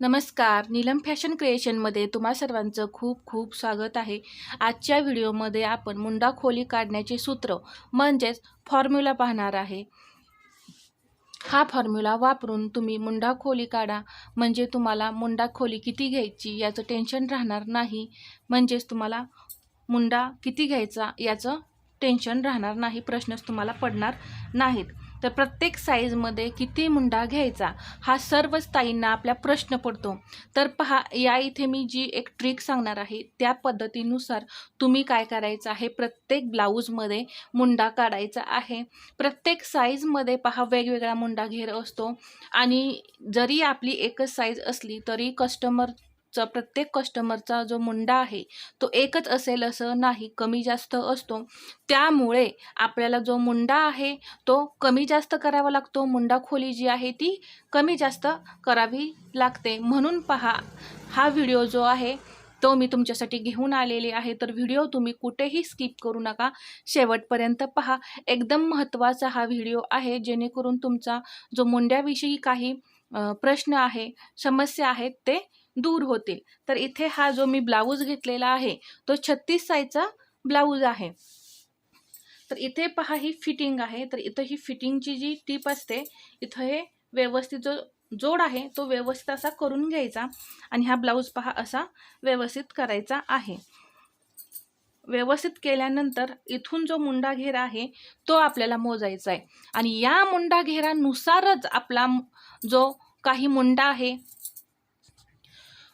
नमस्कार. नीलम फॅशन क्रिएशनमध्ये तुम्हा सर्वांचं खूप खूप स्वागत आहे. आजच्या व्हिडिओमध्ये आपण मुंडा खोली काढण्याचे सूत्र म्हणजेच फॉर्म्युला पाहणार आहे. हा फॉर्म्युला वापरून तुम्ही मुंडा खोली काढा. म्हणजे तुम्हाला मुंडा खोली किती घ्यायची याचं टेन्शन राहणार नाही. म्हणजेच तुम्हाला मुंडा किती घ्यायचा याचं टेन्शन राहणार नाही. प्रश्नच तुम्हाला पडणार नाहीत. तर प्रत्येक साईजमध्ये किती मुंडा घ्यायचा हा सर्व ताईंना आपल्या प्रश्न पडतो. तर पहा या इथे मी जी एक ट्रिक सांगणार आहे त्या पद्धतीनुसार तुम्ही काय करायचं आहे प्रत्येक ब्लाऊजमध्ये मुंडा काढायचा आहे. प्रत्येक साईजमध्ये पहा वेगवेगळा मुंडा घेर असतो. आणि जरी आपली एकच साईज असली तरी कस्टमर चा प्रत्येक कस्टमरचा जो मुंडा आहे तो एकच असेल असं नाही कमी जास्त असतो. त्यामुळे आपल्याला जो मुंडा आहे तो कमी जास्त करावा लागतो. मुंडा खोली जी आहे ती कमी जास्त करावी लागते. म्हणून पहा हा व्हिडिओ जो आहे तो मी तुमच्यासाठी घेऊन आलेले आहे. तर व्हिडिओ तुम्ही कुठेही स्किप करू नका. शेवटपर्यंत पहा. एकदम महत्त्वाचा हा व्हिडिओ आहे. जेणेकरून तुमचा जो मुंड्याविषयी काही प्रश्न आहे समस्या आहेत ते दूर होतील. तर इथे हा जो मी ब्लाऊज घेतलेला आहे तो छत्तीस साईजचा ब्लाऊज आहे. तर इथे पहा ही फिटिंग आहे. तर इथं ही फिटिंगची जी टीप असते इथं हे व्यवस्थित जो जोड आहे तो व्यवस्थित असा करून घ्यायचा आणि हा ब्लाऊज पहा असा व्यवस्थित करायचा आहे. व्यवस्थित केल्यानंतर इथून जो मुंडा घेरा आहे तो आपल्याला मोजायचा आहे आणि या मुंडा घेरानुसारच आपला जो काही मुंडा आहे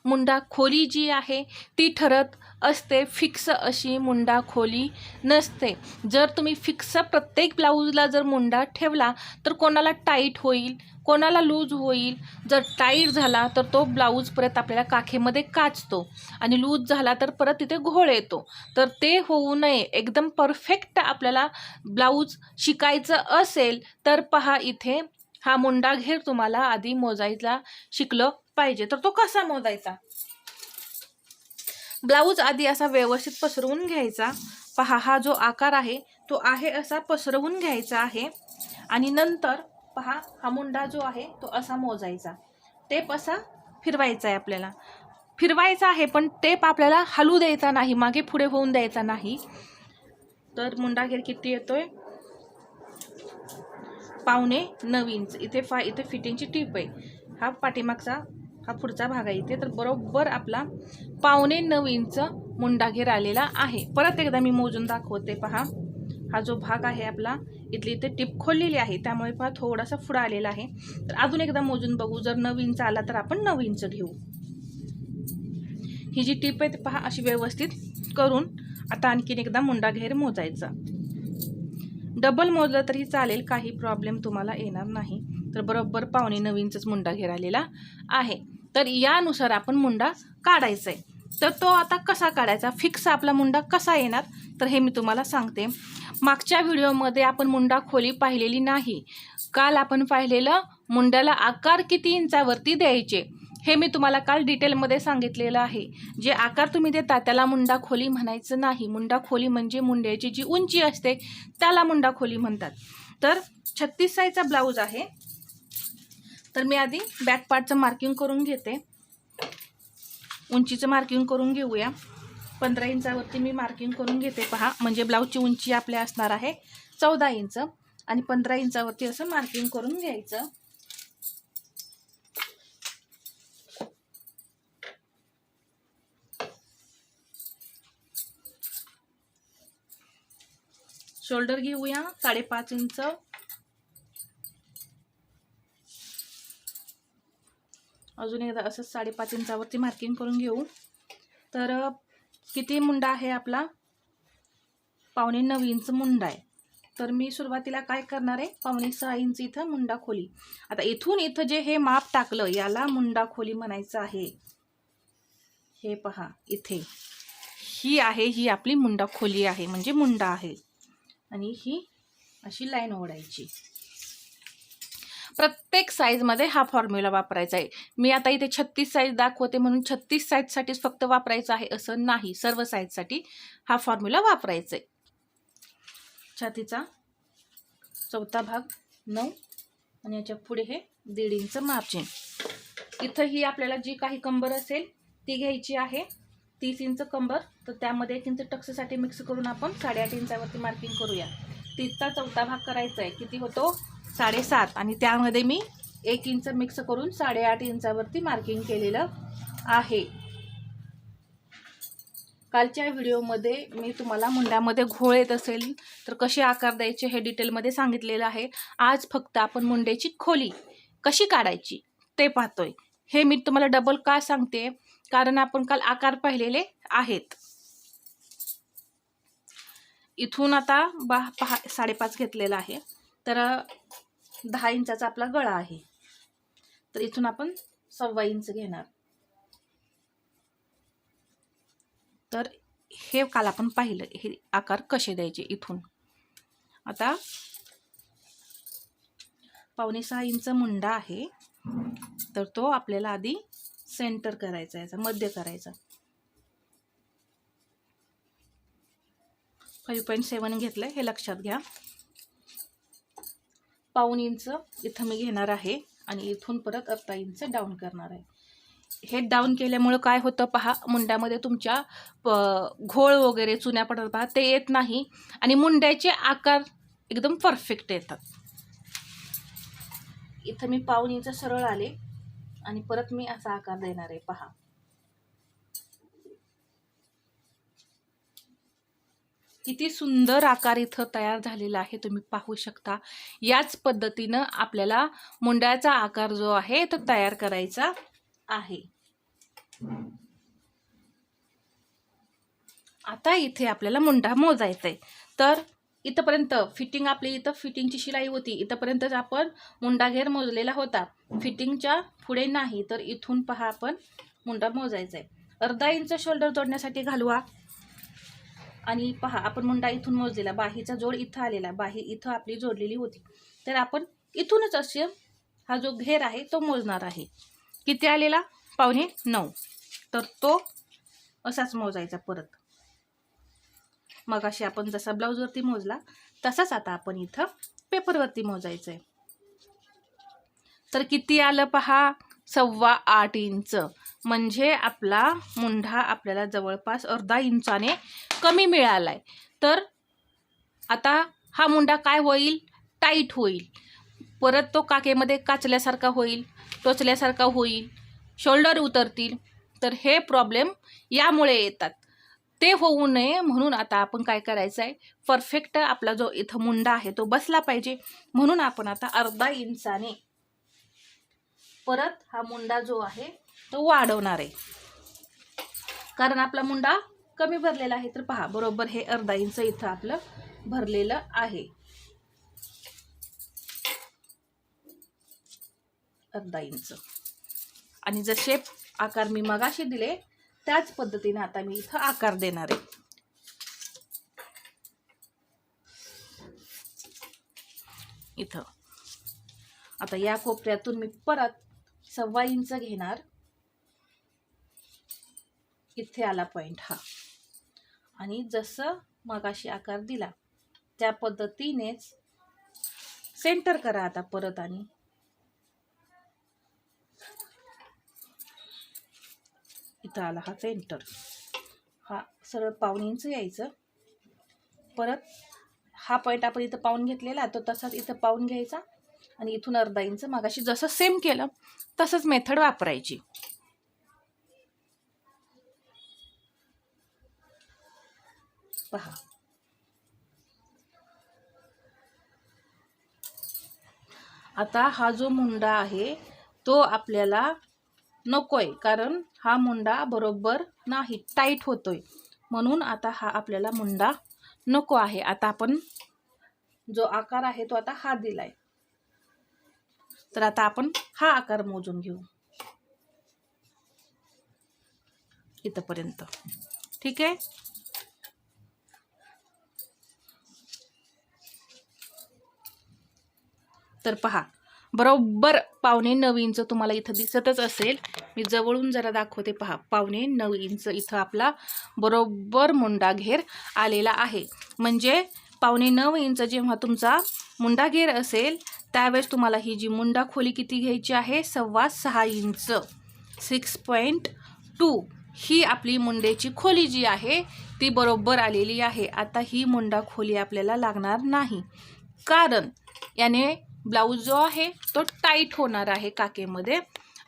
मुंडा खोली जी आहे ती ठरत असते. फिक्स अशी मुंडा खोली नसते. जर तुम्ही फिक्स प्रत्येक ब्लाऊजला जर मुंडा ठेवला तर कोणाला टाईट होईल कोणाला लूज होईल? जर टाईट झाला तर तो ब्लाऊज परत आपल्याला काखेमध्ये काचतो. आणि लूज झाला तर परत तिथे घोळ येतो. तर ते होऊ नये. एकदम परफेक्ट आपल्याला ब्लाऊज शिकायचं असेल तर पहा इथे हा मुंडा घेर तुम्हाला आधी मोजायला शिकलं. पाहिजे. तर तो कसा मोजायचा? ब्लाऊज आधी असा व्यवस्थित पसरवून घ्यायचा. पहा हा जो आकार आहे तो आहे असा पसरवून घ्यायचा आहे. आणि नंतर पहा हा मुंडा जो आहे तो असा मोजायचा. टेप असा फिरवायचा आहे आपल्याला. फिरवायचा आहे पण टेप आपल्याला हलू द्यायचा नाही मागे पुढे होऊन द्यायचा नाही. तर मुंडा घेर किती येतोय? पावणे नऊ इंच. इथे फा इथे फिटिंगची टीप आहे. हा पाठीमागचा हा पुढचा भाग आहे. इथे तर बरोबर आपला पावणे नऊ इंच मुंडा घेर आलेला आहे. परत एकदा मी मोजून दाखवते पहा. हा जो भाग आहे आपला इथली इथे टिप खोललेली आहे. त्यामुळे पहा थोडासा पुढं आलेला आहे. तर अजून एकदा मोजून बघू. जर नऊ इंच आला तर आपण नऊ इंच घेऊ. ही जी टिप आहे ती पहा अशी व्यवस्थित करून आता आणखीन एकदा मुंडा घेर मोजायचा. डबल मोजलं तरी चालेल काही प्रॉब्लेम तुम्हाला येणार नाही. तर बरोबर पावणे नवीनचंच मुंडा घेर आलेला आहे. तर यानुसार आपण मुंडा काढायचा आहे तर तो आता कसा काढायचा? फिक्स आपला मुंडा कसा येणार? तर हे मी तुम्हाला सांगते. मागच्या व्हिडिओमध्ये आपण मुंडा खोली पाहिलेली नाही. काल आपण पाहिलेलं मुंड्याला आकार किती इंचावरती द्यायचे? हे मी तुम्हाला काल डिटेलमध्ये सांगितलेलं आहे. जे आकार तुम्ही देता त्याला मुंडा खोली म्हणायचं नाही. मुंडा खोली म्हणजे मुंड्याची जी उंची असते त्याला मुंडा खोली म्हणतात. तर छत्तीस साईजचा ब्लाऊज आहे. तर मी आधी बॅक पार्टचं मार्किंग करून घेते. उंचीचं मार्किंग करून घेऊया. पंधरा इंचावरती मी मार्किंग करून घेते. पहा म्हणजे ब्लाऊजची उंची आपल्या असणार आहे चौदा इंच आणि पंधरा इंचावरती असं मार्किंग करून घ्यायचं. शोल्डर घेऊया साडेपाच इंच. अजून एकदा असं साडेपाच इंचावरती मार्किंग करून घेऊ. तर किती मुंडा आहे आपला? पावणे नऊ इंच मुंडा आहे. तर मी सुरुवातीला काय करणार आहे? पावणे सहा इंच इथं मुंडा खोली. आता इथून इथं जे हे माप टाकलं याला मुंडा खोली म्हणायचं आहे. हे पहा इथे. ही आहे ही आपली मुंडा खोली आहे म्हणजे मुंडा आहे. आणि ही अशी लाईन ओढायची. प्रत्येक साईजमध्ये हा फॉर्म्युला वापरायचा आहे. मी आता इथे छत्तीस साईज दाखवते म्हणून छत्तीस साईजसाठीच फक्त वापरायचं आहे असं नाही. सर्व साईजसाठी हा फॉर्म्युला वापरायचा आहे. छातीचा चौथा भाग नऊ आणि याच्यापुढे हे दीड इंच मार्जिन इथं ही आपल्याला जी काही कंबर असेल ती घ्यायची आहे. तीस इंच कंबर तर त्यामध्ये एक इंच टक्ससाठी मिक्स करून आपण साडेआठ इंचावरती मार्किंग करूया. तीसचा चौथा भाग करायचा आहे. किती होतो? साडेसात. आणि त्यामध्ये मी एक इंच मिक्स करून साडेआठ इंचावरती मार्किंग केलेलं आहे. कालच्या व्हिडिओमध्ये मी तुम्हाला मुंड्यामध्ये घोळ येत असेल तर कसे आकार द्यायचे हे डिटेलमध्ये सांगितलेलं आहे. आज फक्त आपण मुंड्याची खोली कशी काढायची ते पाहतोय. हे मी तुम्हाला डबल का सांगते? कारण आपण काल आकार पाहिलेले आहेत. इथून आता बा पहा साडेपाच घेतलेला आहे. तर दहा इंचाचा आपला गळा आहे. तर इथून आपण सव्वा इंच घेणार. तर हे काल आपण पाहिलं हे आकार कसे द्यायचे इथून? आता पावणे सहा इंच मुंडा आहे. तर तो आपल्याला आधी सेंटर करायचा याचा मध्य करायचा. फाईव्ह पॉईंट सेवन घेतलं हे लक्षात घ्या. पाऊन इंच इथं मी घेणार आहे आणि इथून परत अर्धा इंच डाऊन करणार आहे. हे डाऊन केल्यामुळं काय होतं पहा मुंड्यामध्ये तुमच्या प घोळ वगैरे चुन्या पडतात पहा ते येत नाही आणि मुंड्याचे आकार एकदम परफेक्ट येतात. इथं मी पाऊन इंच सरळ आले आणि परत मी असा आकार देणार आहे पहा. किती सुंदर आकार इथं तयार झालेला आहे तुम्ही पाहू शकता. याच पद्धतीनं आपल्याला मुंड्याचा आकार जो आहे तो तयार करायचा आहे. आता इथे आपल्याला मुंडा मोजायचा आहे तर इथंपर्यंत फिटिंग आपली इथं फिटिंगची शिलाई होती. इथंपर्यंतच आपण मुंडा घेर मोजलेला होता. फिटिंगच्या पुढे नाही तर इथून पहा आपण मुंडा मोजायचा आहे अर्धा इंच शोल्डर जोडण्यासाठी घालवा. आणि पहा आपण मुंडा इथून मोजलेला बाहीचा जोड इथं आलेला बाही इथं आपली जोडलेली होती. तर आपण इथूनच असे हा जो घेर आहे तो मोजणार आहे. किती आलेला? पावणे नऊ. तर तो असाच मोजायचा परत. मग अशी आपण जसा ब्लाऊजवरती मोजला तसाच आता आपण इथं पेपरवरती मोजायचं आहे तर किती आलं पहा? सव्वा आठ इंच. म्हणजे आपला मुंढा आपल्याला जवळपास अर्धा इंचाने कमी मिळाला आहे तर आता हा मुंडा काय होईल? टाईट होईल. परत तो काकेमध्ये काचल्यासारखा होईल टोचल्यासारखा होईल शोल्डर उतरतील. तर हे प्रॉब्लेम यामुळे येतात. ते होऊ नये म्हणून आता आपण काय करायचं आहे परफेक्ट आपला जो इथं मुंडा आहे तो बसला पाहिजे. म्हणून आपण आता अर्धा इंचाने परत हा मुंडा जो आहे तो वाढवणार आहे. कारण आपला मुंडा कमी भरलेला आहे तर पहा बरोबर हे अर्धा इंच इथं आपलं भरलेलं आहे. अर्धा इंच. आणि जसे आकार मी मगाशी दिले त्याच पद्धतीने आता मी इथं आकार देणार आहे. इथं. आता या कोपऱ्यातून मी परत सव्वा इंच घेणार. इथे आला पॉईंट हा. आणि जसं मगाशी आकार दिला त्या पद्धतीनेच सेंटर करा आता परत आणि. इथं आला हा सेंटर हा सरळ पाऊन इंच यायचं. परत हा पॉईंट आपण इथं पाहून घेतलेला तो तसाच इथं पाहून घ्यायचा. आणि इथून अर्धा इंच मागाशी जसं सेम केलं तसंच मेथड वापरायची. पहा. आता हा जो मुंडा आहे तो आपल्याला नकोय कारण हा मुंडा बरोबर नाही टाईट होतोय. म्हणून आता हा आपल्याला मुंडा नको आहे. आता आपण जो आकार आहे तो आता हा दिलाय. तर आता आपण हा आकार मोजून घेऊ. इथपर्यंत. ठीक आहे? तर पहा बरोबर पावणे नऊ इंच तुम्हाला इथं दिसतच असेल. मी जवळून जरा दाखवते पहा पावणे नऊ इंच इथं आपला बरोबर मुंडा घेर आलेला आहे. म्हणजे पावणे नऊ इंच जेव्हा तुमचा मुंडा घेर असेल त्यावेळेस तुम्हाला ही जी मुंडा खोली किती घ्यायची आहे? सव्वा सहा इंच. सिक्स पॉईंट टू ही आपली मुंडेची खोली जी आहे ती बरोबर आलेली आहे. आता ही मुंडा खोली आपल्याला लागणार नाही. कारण याने ब्लाऊज जो आहे तो टाईट होणार आहे काकेमध्ये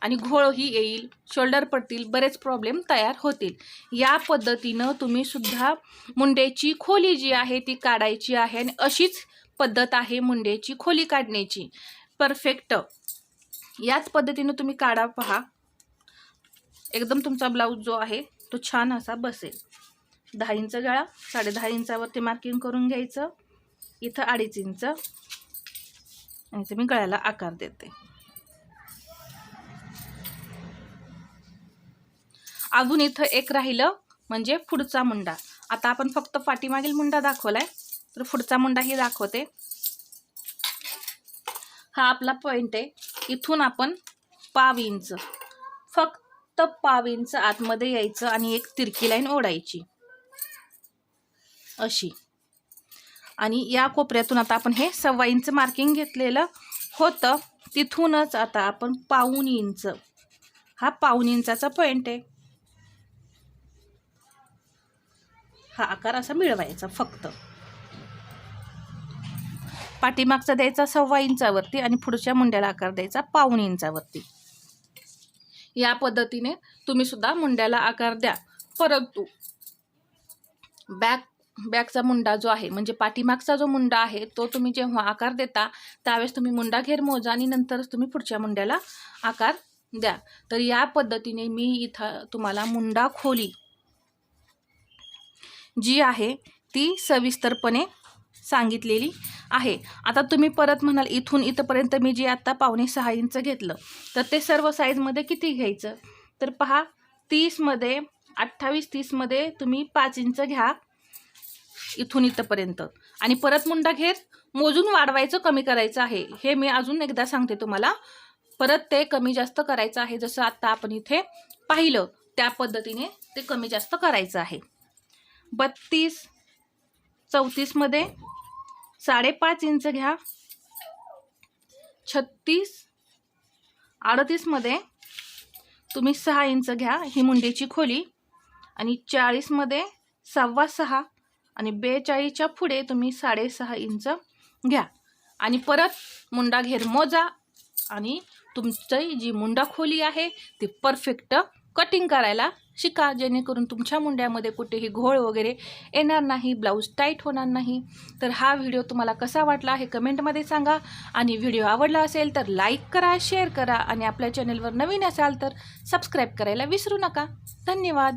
आणि घोळही येईल शोल्डर पडतील बरेच प्रॉब्लेम तयार होतील. या पद्धतीनं तुम्ही सुद्धा मुंडेची खोली जी आहे ती काढायची आहे आणि अशीच पद्धत आहे मुंडेची खोली काढण्याची. परफेक्ट याच पद्धतीनं तुम्ही काढा पहा. एकदम तुमचा ब्लाऊज जो आहे तो छान असा बसेल. दहा इंच गळा साडेदहा इंचावरती मार्किंग करून घ्यायचं. इथं अडीच इंच. आणि मी गळ्याला आकार देते. अजून इथं एक राहिलं म्हणजे पुढचा मुंडा. आता आपण फक्त पाठीमागील मुंडा दाखवलाय तर पुढचा मुंडाही दाखवते. हा आपला पॉइंट आहे. इथून आपण पाव इंच फक्त पाव इंच आतमध्ये यायचं आणि एक तिरकी लाईन ओढायची. अशी. आणि या कोपऱ्यातून आता आपण हे सव्वा इंच मार्किंग घेतलेलं होतं. तिथूनच आता आपण पाऊन इंच. हा पाऊन इंचाचा पॉइंट आहे. हा आकार असा मिळवायचा फक्त. पाठीमागचा द्यायचा सव्वा इंचावरती आणि पुढच्या मुंड्याला आकार द्यायचा पाऊन इंचावरती. या पद्धतीने तुम्ही सुद्धा मुंड्याला आकार द्या. परंतु बॅक बॅकचा मुंडा जो आहे म्हणजे पाठीमागचा जो मुंडा आहे तो तुम्ही जेव्हा आकार देता त्यावेळेस तुम्ही मुंडा घेर मोजा आणि नंतरच तुम्ही पुढच्या मुंड्याला आकार द्या. तर या पद्धतीने मी इथं तुम्हाला मुंडा खोली जी आहे ती सविस्तरपणे सांगितलेली आहे. आता तुम्ही परत म्हणाल इथून इथंपर्यंत मी जे आत्ता पावणे सहा इंच घेतलं तर ते सर्व साईजमध्ये किती घ्यायचं? तर पहा तीसमध्ये अठ्ठावीस तीसमध्ये तुम्ही पाच इंच घ्या. इथून इथंपर्यंत. आणि परत मुंडा घेर मोजून वाढवायचं कमी करायचं आहे. हे मी अजून एकदा सांगते तुम्हाला. परत ते कमी जास्त करायचं आहे. जसं आत्ता आपण इथे पाहिलं त्या पद्धतीने ते कमी जास्त करायचं आहे. बत्तीस चौतीसमध्ये साडेपाच इंच घ्या. छत्तीस अडतीसमध्ये तुम्ही सहा इंच घ्या. ही मुंडेची खोली. आणि चाळीसमध्ये सव्वा सहा आणि बेचाळीसच्या पुढे तुम्ही साडेसहा इंच घ्या. आणि परत मुंडा घेर मोजा आणि तुमची जी मुंडा खोली आहे ती परफेक्ट कटिंग करायला शिका जेणेकरून तुमच्या मुंड्यामध्ये कुठेही घोळ वगैरे येणार नाही ब्लाऊज टाईट होणार नाही. तर हा व्हिडिओ तुम्हाला कसा वाटला हे कमेंटमध्ये सांगा. आणि व्हिडिओ आवडला असेल तर लाईक करा शेअर करा आणि आपल्या चॅनलवर नवीन असाल तर सबस्क्राईब करायला विसरू नका. धन्यवाद.